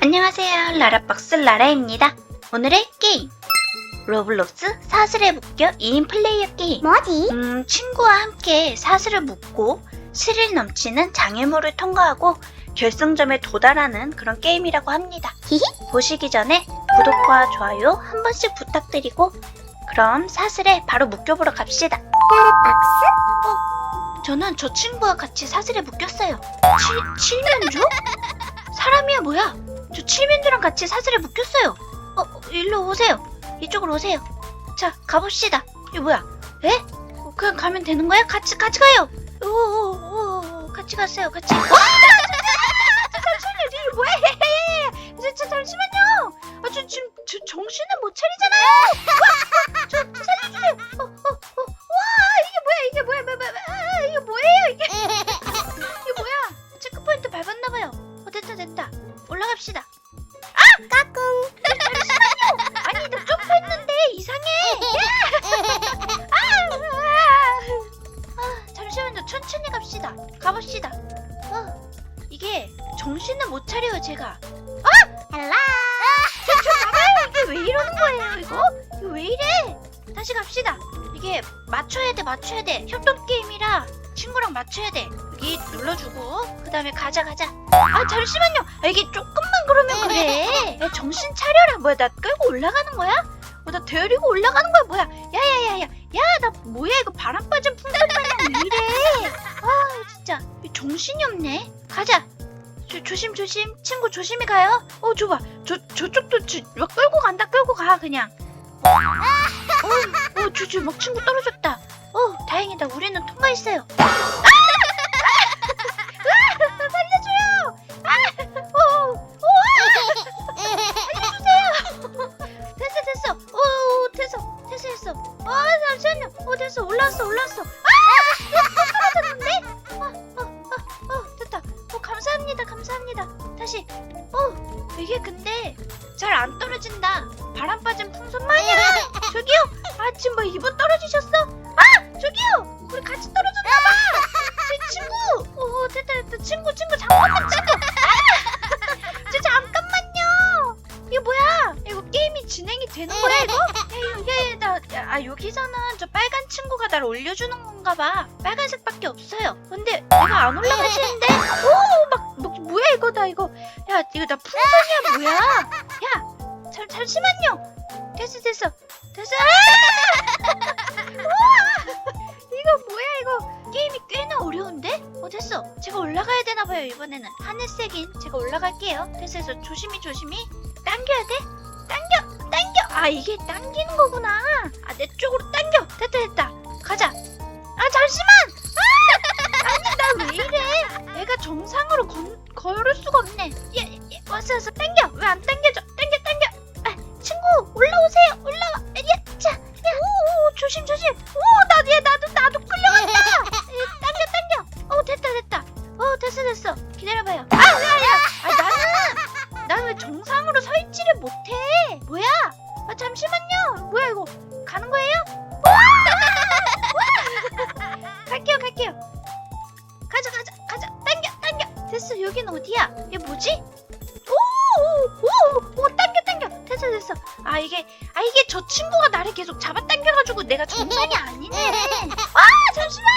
안녕하세요. 라라박스 라라입니다. 오늘의 게임. 로블록스 사슬에 묶여 2인 플레이어 게임. 뭐지? 음, 친구와 함께 사슬을 묶고 스릴 넘치는 장애물을 통과하고 결승점에 도달하는 그런 게임이라고 합니다. 히히. 보시기 전에 구독과 좋아요 한 번씩 부탁드리고 그럼 사슬에 바로 묶여보러 갑시다. 라라박스? 저는 저 친구와 같이 사슬에 묶였어요. 치, 칠면조? 사람이야 뭐야? 저 칠면조랑 같이 사슬에 묶였어요. 어, 어, 일로 오세요. 이쪽으로 오세요. 자, 가봅시다. 이게 뭐야? 에? 어, 그냥 가면 되는 거야? 같이 같이 가요. 오, 오, 오, 같이 갔어요. 같이. 와! 잠시만요. 이게 뭐야? 저, 저, 잠시만요. 아, 저 지금 저 정신을 못 차리잖아요. 이상해. 아, 아, 잠시만요. 천천히 갑시다. 가봅시다. 어, 이게 정신을 못 차려요, 제가. 헬라. 이게 왜 이러는 거예요, 이거? 이거 왜 이래? 다시 갑시다. 이게 맞춰야 돼, 맞춰야 돼. 협동 게임이라 친구랑 맞춰야 돼. 여기 눌러주고, 그 다음에 가자, 가자. 아, 잠시만요. 아, 이게 조금만 그러면 그래. 야, 정신 차려라. 뭐야, 나 끌고 올라가는 거야? 어, 나 데리고 올라가는 거야, 뭐야? 야, 야, 야, 야. 야, 나 뭐야, 이거 바람 빠진 마냥 왜 이래? 아, 진짜. 이 정신이 없네. 가자. 조, 조심, 조심. 친구 조심히 가요. 어, 줘봐. 저, 저쪽도 지, 막 끌고 간다, 끌고 가, 그냥. 어, 어, 주주, 막 친구 떨어졌다. 어, 다행이다. 우리는 통과했어요. 아! 아! 어. 아, 잠시만요. 어, 됐어. 올라왔어, 올라왔어. 아! 떨어졌는데? 어, 어, 어, 어, 됐다. 어, 감사합니다, 감사합니다. 다시. 어, 이게 근데 잘 안 떨어진다. 바람 빠진 풍선 마냥. 저기요. 아, 지금 뭐 이분 떨어지셨어? 올려주는 건가 봐. 빨간색밖에 없어요. 근데 내가 안 올라가시는데? 오, 막, 뭐, 뭐야, 이거, 나 이거. 야, 이거 나 풍선이야, 뭐야? 야, 잠, 잠시만요. 됐어, 됐어. 됐어. 아! 우와! 이거 뭐야, 이거. 게임이 꽤나 어려운데? 어, 됐어. 제가 올라가야 되나 봐요, 이번에는. 하늘색인 제가 올라갈게요. 됐어, 됐어. 조심히, 조심히. 당겨야 돼? 당겨, 당겨. 아, 이게 당기는 거구나. 아, 내 쪽으로 당겨. 됐다, 됐다. 가자. 아, 잠시만! 아! 아니, 나 왜 이래? 내가 정상으로 건, 걸을 수가 없네. 예, 예, 왔어, 왔어. 당겨. 왜 안 당겨져? 당겨, 당겨. 아, 친구, 올라오세요. 올라와. 아, 야, 자, 야, 오, 오, 조심, 조심. 오, 됐어, 여긴 어디야? 이게 뭐지? 오, 오, 오, 오, 당겨, 당겨. 됐어, 됐어. 아, 이게, 아, 이게 저 친구가 나를 계속 잡아당겨가지고 내가 정상이 아니네. 아, 잠시만.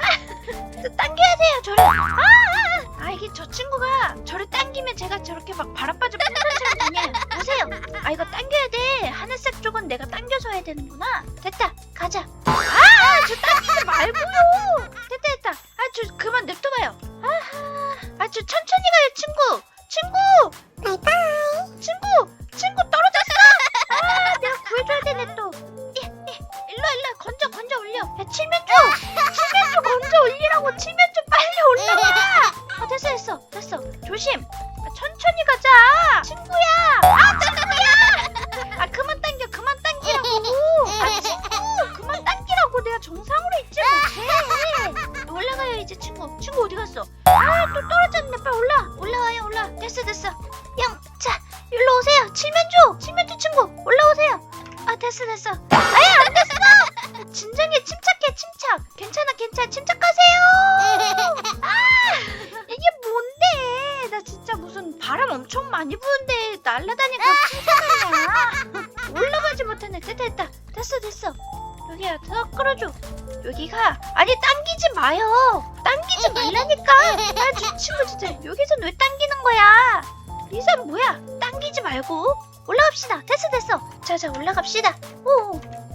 아, 저 당겨야 돼요, 저를. 아, 아, 아. 아, 이게 저 친구가 저를 당기면 제가 저렇게 막 바람 빠져 풍선처럼 다녀요. 보세요. 아, 이거 당겨야 돼. 하늘색 쪽은 내가 당겨서 해야 되는구나. 됐다, 가자. 아, 아, 저 당기지 말고요. 됐다, 됐다. 아, 저 그만 냅둬봐요. 아하, 아, 저 천천히 가요, 친구. 친구, 칠면조, 칠면조 친구, 올라오세요. 아, 됐어, 됐어. 아야, 안 됐어. 진정해, 침착해, 침착. 괜찮아, 괜찮아, 침착하세요. 아, 이게 뭔데? 나 진짜 무슨 바람 엄청 많이 부는데 날라다니까 풍선이야. 올라가지 못하네. 됐다 됐다. 됐어 됐어. 여기야 더 끌어줘. 여기가 아니 당기지 마요. 당기지 말라니까. 아 저 친구 진짜 여기선 왜 당기는 거야? 이 사람 뭐야? 당기지 말고 올라갑시다. 됐어 됐어. 자자 올라갑시다. 오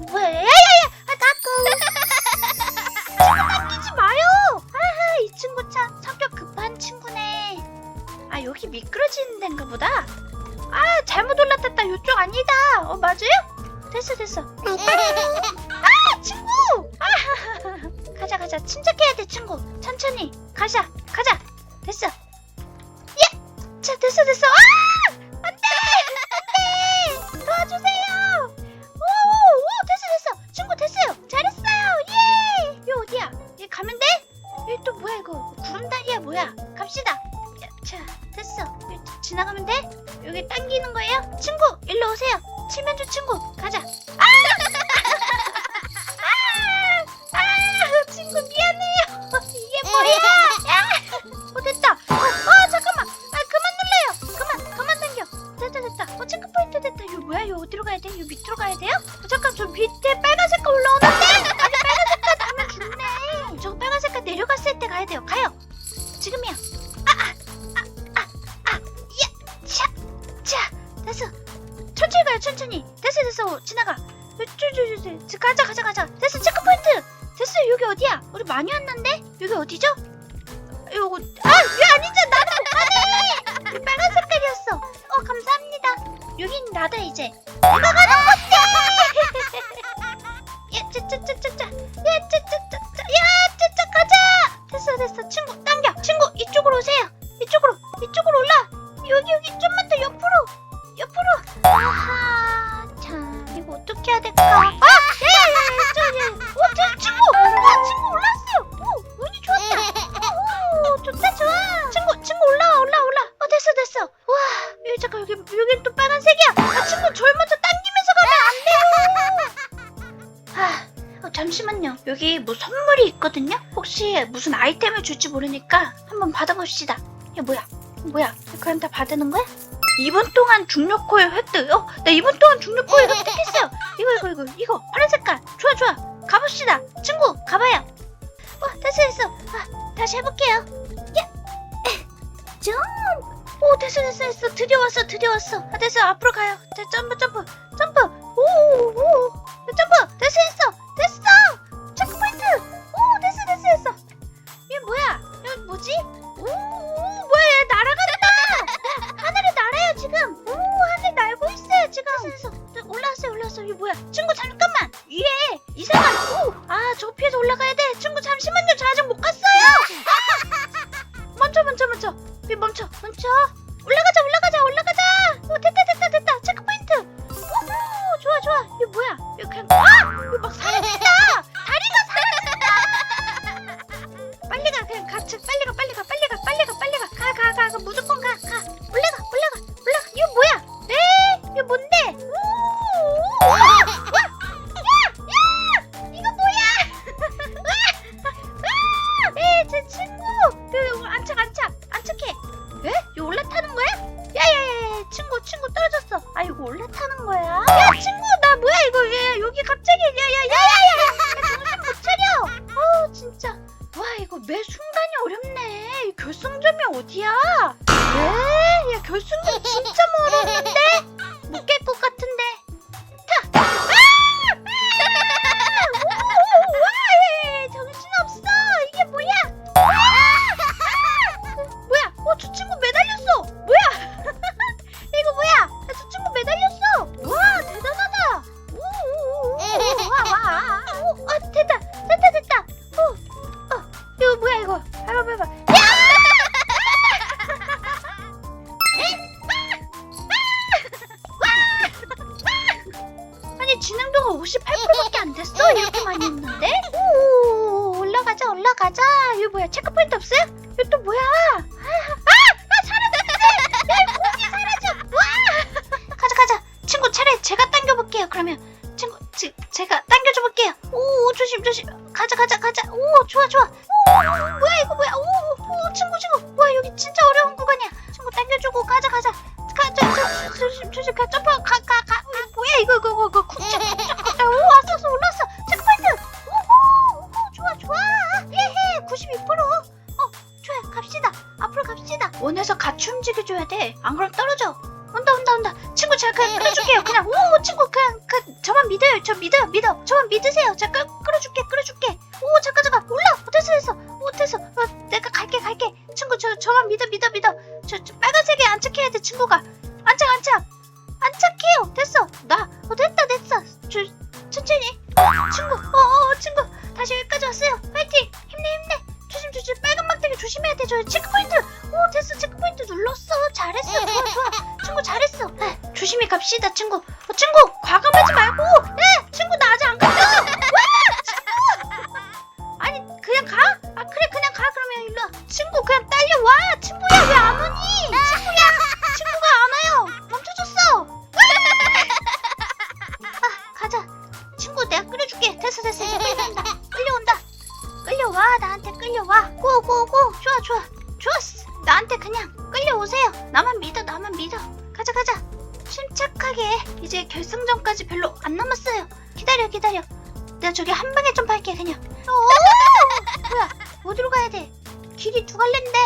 뭐야? 야야야 아, 친구 당기지 마요. 아하 이 친구 참 성격 급한 친구네. 아 여기 미끄러지는 데인가 보다. 아 잘못 올라탔다. 이쪽 아니다. 어 맞아요? 됐어 됐어. 아 친구. 아 가자 가자 침착해야 돼 친구. 천천히 가자 가자. 됐어. 됐어. 지나가. 쭈쭈쭈쭈. 가자 가자 가자. 됐어. 체크 포인트. 됐어. 여기 어디야? 우리 많이 왔는데? 여기 어디죠? 요거 아! 나도 못 가네. 여기 빨간 색깔이었어. 어 감사합니다. 여긴 나다 이제. 내가 가는. 야, 짜짜짜짜짜. 야, 짜짜짜짜. 야, 짜짜 가자. 됐어, 됐어. 친구 당겨. 친구 이쪽으로 오세요. 이쪽으로, 이쪽으로 올라. 여기 여기 좀만 더 옆으로. 무슨 아이템을 줄지 모르니까 한번 받아봅시다. 야, 뭐야? 뭐야? 다 받는 거야? 2분 동안 중력 코일 획득. 어, 나 2분 동안 중력 코일 획득했어요. 이거 이거 이거 이거 파란 색깔. 좋아 좋아. 가봅시다. 친구 가봐요. 어, 됐어 됐어. 아, 다시 해볼게요. 야, 좀. 오 됐어 됐어 됐어 드디어 왔어 드디어 왔어 아 됐어 앞으로 가요 자, 점프 점프 점프 오오 점프 됐어 됐어 됐어 뭐야? 친구 잠깐만! 위에 이상한 오아저 피해서 올라가야 돼! 친구 잠시만요! 저 아직 못 갔어요! 아! 멈춰 멈춰 멈춰! 왜 멈춰 멈춰! 올라가자 올라가자 올라가자! 어 됐다 됐다 됐다! 체크포인트! 오 좋아 좋아! 이거 뭐야? 이거 그냥 아! 이거 막 사라진다! 다리가 사라진다! 빨리 가 그냥 가 저, 빨리 가 빨리 가 빨리 가 빨리 가 빨리 가! 가가가 가! 무조건 가 가! 올라가 올라가 올라가! 이거 뭐야? 에 이거 뭔데? 오, 이렇게 많이 했는데? 오 올라가자 올라가자 이거 뭐야 체크포인트 없어요? 원에서 같이 움직여줘야 돼 안 그럼 떨어져. 온다 온다 온다. 친구 제가 그냥 끌어줄게요. 그냥 오 친구 그냥 그 저만 믿어요. 저 믿어요 믿어. 저만 믿으세요. 제가 끌, 끌어줄게 끌어줄게. 오 잠깐 잠깐. 올라! 어, 됐어. 됐어. 어, 내가 갈게 갈게. 친구 저 저만 믿어 믿어 믿어. 저, 저 빨간색에 안착해야 돼 친구가. 안착 안착. 안착해요. 됐어. 나 어, 됐다 됐어. 저 천천히. 친구 어어 친구. 다시 여기까지 왔어요. 파이팅. 힘내 힘내. 조심 조심. 빨간 막대기 조심해야 돼 저 체크포인트 오 됐어. 체크포인트 눌렀어. 잘했어. 좋아 좋아. 친구 잘했어. 네, 조심히 갑시다 친구. 어, 친구 과감하지 말고 이제 결승전까지 별로 안 남았어요. 기다려 기다려. 내가 저기 한 방에 점프할게 그냥. 오! 뭐야 어디로 가야 돼? 길이 두 갈래인데?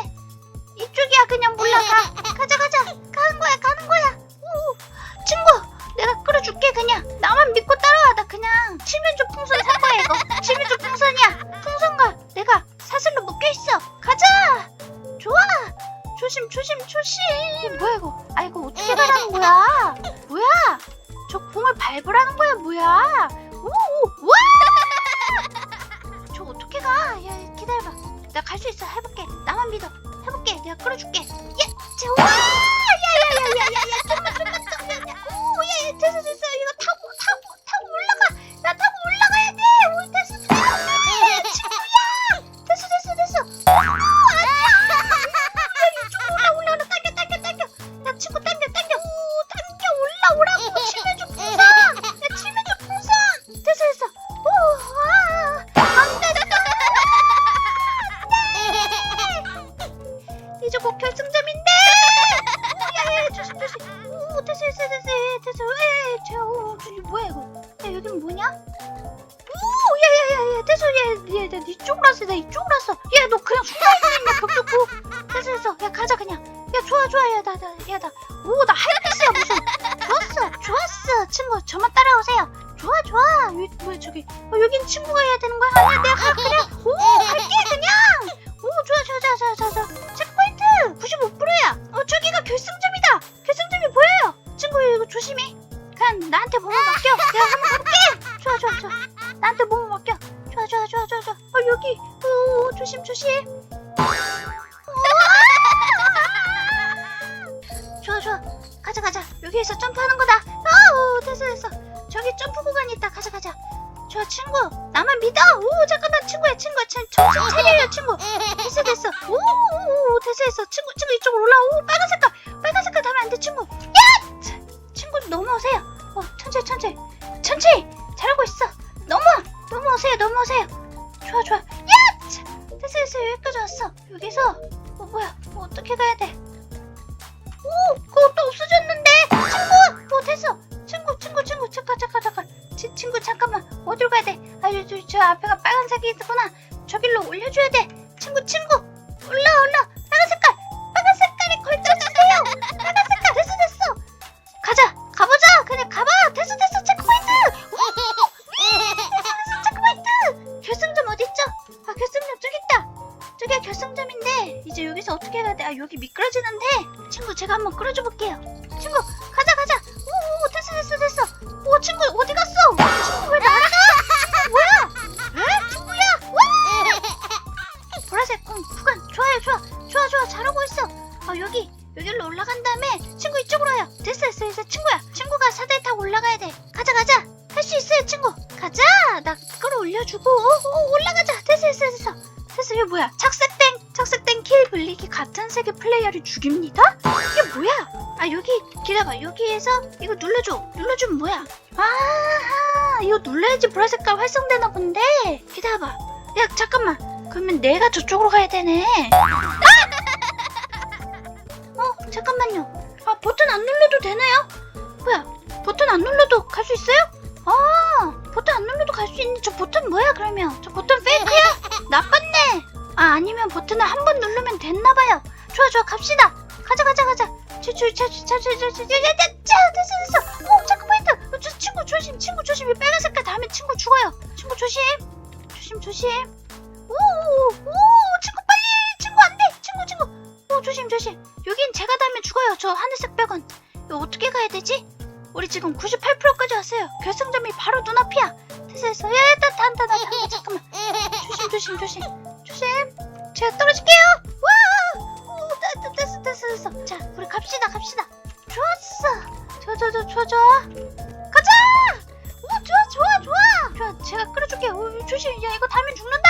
이쪽이야 그냥 몰라. 가. 가자 가자. 가는 거야 가는 거야. 오 친구 내가 끌어줄게 그냥. 나만 믿고 따라와 나 그냥. 칠면조 풍선 산 거야 이거. 칠면조 풍선이야. 풍선과 내가 사슬로 묶여 있어. 가자! 좋아! 조심 조심 조심. 뭐야 이거? 아 이거 어떻게 가라는 거야 뭐야? 저 공을 밟으라는 거야 뭐야? 오와! 저 어떻게 가? 야 기다려봐. 내가 갈수 있어. 해볼게. 나만 믿어. 해볼게. 내가 끌어줄게. 예 좋아 올라 좋아 좋아. 여기 뭐야 저기 어, 여긴 친구가 해야 되는 거야? 아니야 내가 가 그냥. 오 갈게 그냥. 오 좋아 좋아 좋아 좋아 좋아 좋아. 체크포인트 95%야. 어 저기가 결승점이다. 결승점이 보여요. 친구 이거 조심해. 그냥 나한테 몸을 맡겨. 내가 한번 가볼게. 좋아 좋아 좋아. 나한테 몸을 맡겨. 좋아 좋아 좋아 좋아 좋아. 어 여기. 오 조심 조심 좋아 좋아. 가자 가자. 여기에서 점프하는 나만 믿어. 오 잠깐만. 친구야 친구야. 친, 정신 차려요 친구. 됐어 됐어. 오 오 오 됐어 됐어. 친구 친구 이쪽으로 올라와. 오 빨간 색깔. 빨간 색깔 닿으면 안 돼 친구. 야! 자, 친구 넘어오세요. 어 천천히 천천히 천천히 잘하고 있어. 넘어! 넘어오세요 넘어오세요. 좋아 좋아. 야! 자, 됐어 됐어. 여기까지 왔어. 여기서. 어 뭐야. 어, 어떻게 가야 돼? 오, 또 없어졌는데? 친구! 어, 됐어. 친구, 친구, 친구, 잠깐, 잠깐, 잠깐. 치, 친구, 잠깐만. 어디로 가야 돼? 아, 저, 저, 저 앞에가 빨간색이 있구나. 저길로 올려줘야 돼. 친구, 친구. 올라, 올라. 구간 좋아요 좋아 좋아 좋아 잘하고 있어. 아 여기 여기로 올라간 다음에 친구 이쪽으로 와요. 됐어 됐어 됐어 친구야. 친구가 사다리 타고 올라가야 돼. 가자 가자. 할 수 있어요 친구. 가자. 나 끌어올려주고 오, 오, 올라가자. 됐어 됐어 됐어. 됐어 이게 뭐야 착색된 착색된 킬 블릭이 같은 색의 플레이어를 죽입니다? 이게 뭐야 아 여기 기다봐 여기에서 이거 눌러줘 눌러주면 뭐야 아하 이거 눌러야지 보라색깔 활성되나 본데 기다봐 야 잠깐만 그러면 내가 저쪽으로 가야 되네 아! 어 잠깐만요 아 버튼 안 눌러도 되나요? 뭐야? 버튼 안 눌러도 갈 수 있어요? 아, 버튼 안 눌러도 갈 수 있는 저 버튼 뭐야 그러면? 저 버튼 페이크야? 나빴네. 아 아니면 버튼을 한 번 누르면 됐나 봐요. 좋아 좋아 갑시다. 가자 가자 가자. 어. 오 오 오 친구 빨리 친구 안 돼. 친구 친구. 오 조심 조심. 여긴 제가 닿으면 죽어요. 저 하늘색 백원. 이거 어떻게 가야 되지? 우리 지금 98%까지 왔어요. 결승점이 바로 눈앞이야. 됐어 됐어. 야야 나 단다 나 단다 잠깐만. 조심 조심 조심 조심. 제가 떨어질게요. 와. 오 됐어 됐어 됐어 됐어. 자 우리 갑시다 갑시다. 좋았어. 좋아 좋아 좋아 좋아 좋아. 가자. 오 좋아 좋아 좋아. 좋아 제가 끌어줄게. 오 조심. 야 이거 닿으면 죽는다.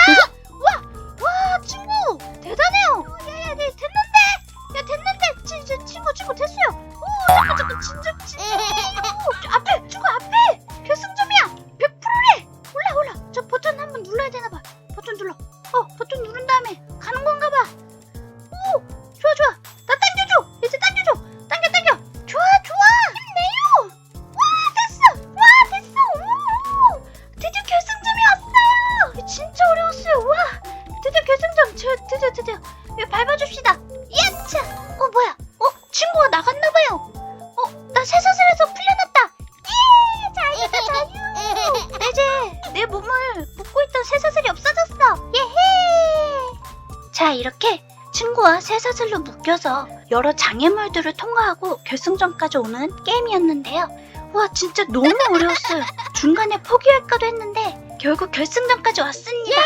이렇게 친구와 쇠사슬로 묶여서 여러 장애물들을 통과하고 결승점까지 오는 게임이었는데요. 와 진짜 너무 어려웠어요. 중간에 포기할까도 했는데 결국 결승점까지 왔습니다.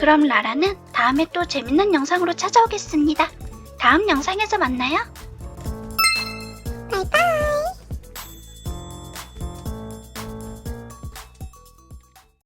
그럼 라라는 다음에 또 재밌는 영상으로 찾아오겠습니다. 다음 영상에서 만나요.